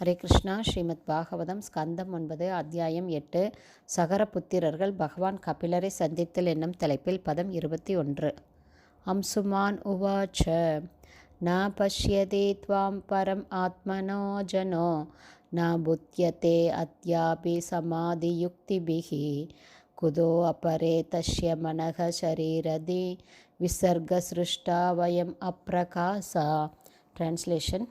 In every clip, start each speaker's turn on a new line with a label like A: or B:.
A: ஹரே கிருஷ்ணா. ஸ்ரீமத் பாகவதம் ஸ்கந்தம் ஒன்பது அத்தியாயம் எட்டு. சகரபுத்திரர்கள் பகவான் கபிலரை சந்தித்தல் என்னும் தலைப்பில் பதம் இருபத்தி ஒன்று. அம்சுமான் உவாச்ச ந பஷ்யதே துவாம் பரம் ஆத்மனோ ஜனோ ந புத்தியதே அத்யாபி சமாதியுக்திபிகி குதோ அபரே தஷ்ய மனக சரீரதி விசர்கசிருஷ்டா வயம் அப்பிரகாசா டிரான்ஸ்லேஷன்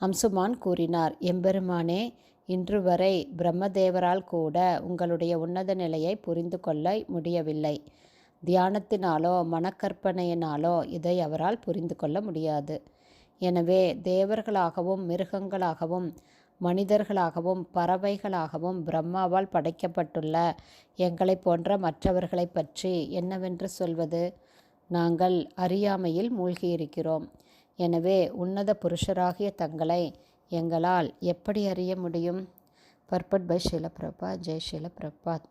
A: அம்சுமான் கூறினார் எம்பெருமானே இன்று வரை பிரம்மதேவரால் கூட உங்களுடைய உன்னத நிலையை புரிந்து கொள்ள முடியவில்லை. தியானத்தினாலோ மனக்கற்பனையினாலோ இதை அவரால் புரிந்து கொள்ள முடியாது. எனவே தேவர்களாகவும் மிருகங்களாகவும் மனிதர்களாகவும் பறவைகளாகவும் பிரம்மாவால் படைக்கப்பட்டுள்ள எங்களை போன்ற மற்றவர்களை பற்றி என்னவென்று சொல்வது? நாங்கள் அறியாமையில் மூழ்கியிருக்கிறோம். எனவே உன்னத புருஷராகிய தங்களை எங்களால் எப்படி அறிய முடியும்? பர்பட் பை ஷிலபிரபா ஜெய் ஷிலபிரபாத்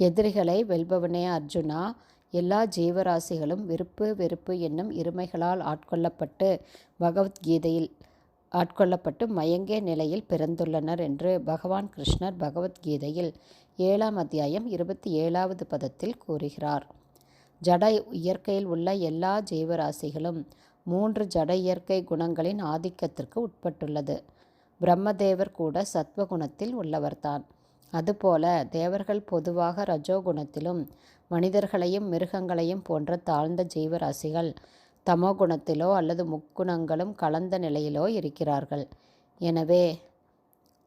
A: எதிரிகளை வெல்பவனே அர்ஜுனா எல்லா ஜீவராசிகளும் விருப்பு வெறுப்பு என்னும் இருமைகளால் ஆட்கொள்ளப்பட்டு பகவத்கீதையில் ஆட்கொள்ளப்பட்டு மயங்கிய நிலையில் பிறந்துள்ளனர் என்று பகவான் கிருஷ்ணர் பகவத்கீதையில் ஏழாம் அத்தியாயம் இருபத்தி ஏழாவது பதத்தில் கூறுகிறார். ஜட இயற்கையில் உள்ள எல்லா ஜீவராசிகளும் மூன்று ஜட இயற்கை குணங்களின் ஆதிக்கத்திற்கு உட்பட்டுள்ளது. பிரம்மதேவர் கூட சத்வகுணத்தில் உள்ளவர்தான். அதுபோல தேவர்கள் பொதுவாக ரஜோகுணத்திலும் மனிதர்களையும் மிருகங்களையும் போன்ற தாழ்ந்த ஜீவராசிகள் தமோ குணத்திலோ அல்லது முக்குணங்களும் கலந்த நிலையிலோ இருக்கிறார்கள். எனவே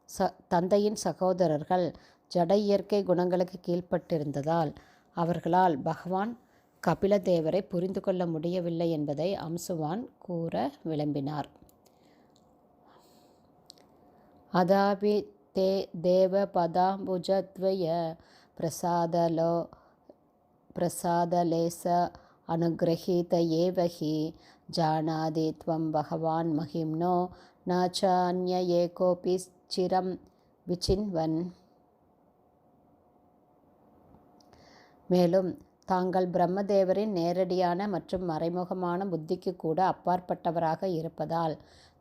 A: ச தந்தையின் சகோதரர்கள் ஜட இயற்கை குணங்களுக்கு கீழ்ப்பட்டிருந்ததால் அவர்களால் பகவான் கபிலதேவரை புரிந்து கொள்ள முடியவில்லை என்பதை அம்சுவான் கூற விளம்பினார். அதாபி தே தேவ பதாம்புஜத்வய பிரசாதலோ பிரசாதலேச அனுகிரகீத ஏவகி ஜானாதி துவம் பகவான் மகிம்னோ நாச்சான்ய ஏகோபி சிரம் விச்சின்வன். மேலும் தாங்கள் பிரம்மதேவரின் நேரடியான மற்றும் மறைமுகமான புத்திக்கு கூட அப்பாற்பட்டவராக இருப்பதால்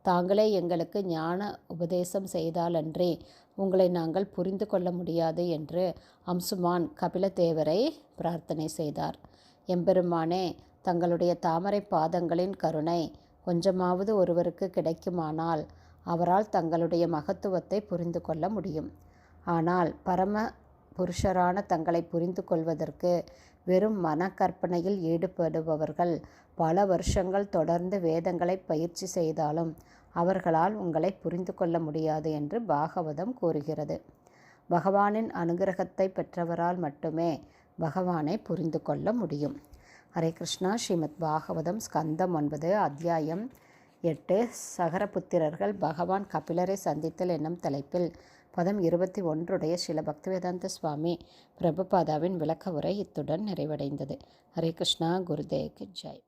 A: தாங்களே எங்களுக்கு ஞான உபதேசம் செய்தாலன்றி உங்களை நாங்கள் புரிந்து கொள்ள முடியாது என்று அம்சுமான் கபிலதேவரை பிரார்த்தனை செய்தார். எம்பெருமானே தங்களுடைய தாமரை பாதங்களின் கருணை கொஞ்சமாவது ஒருவருக்கு கிடைக்குமானால் அவரால் தங்களுடைய மகத்துவத்தை புரிந்து கொள்ள முடியும். ஆனால் பரம புருஷரான தங்களை புரிந்து கொள்வதற்கு வெறும் மனக்கற்பனையில் ஈடுபடுபவர்கள் பல வருஷங்கள் தொடர்ந்து வேதங்களை பயிற்சி செய்தாலும் அவர்களால் உங்களை புரிந்து கொள்ள முடியாது என்று பாகவதம் கூறுகிறது. பகவானின் அனுகிரகத்தை பெற்றவரால் மட்டுமே பகவானை புரிந்து கொள்ள முடியும். ஹரே கிருஷ்ணா. ஸ்ரீமத் பாகவதம் ஸ்கந்தம் ஒன்பது அத்தியாயம் எட்டு. சகரபுத்திரர்கள் பகவான் கபிலரை சந்தித்தல் என்னும் தலைப்பில் பதம் இருபத்தி ஒன்றுடைய சில பக்திவேதாந்த சுவாமி பிரபுபாதாவின் விளக்க உரை இத்துடன் நிறைவடைந்தது. ஹரே கிருஷ்ணா குருதேவ் ஜெய்.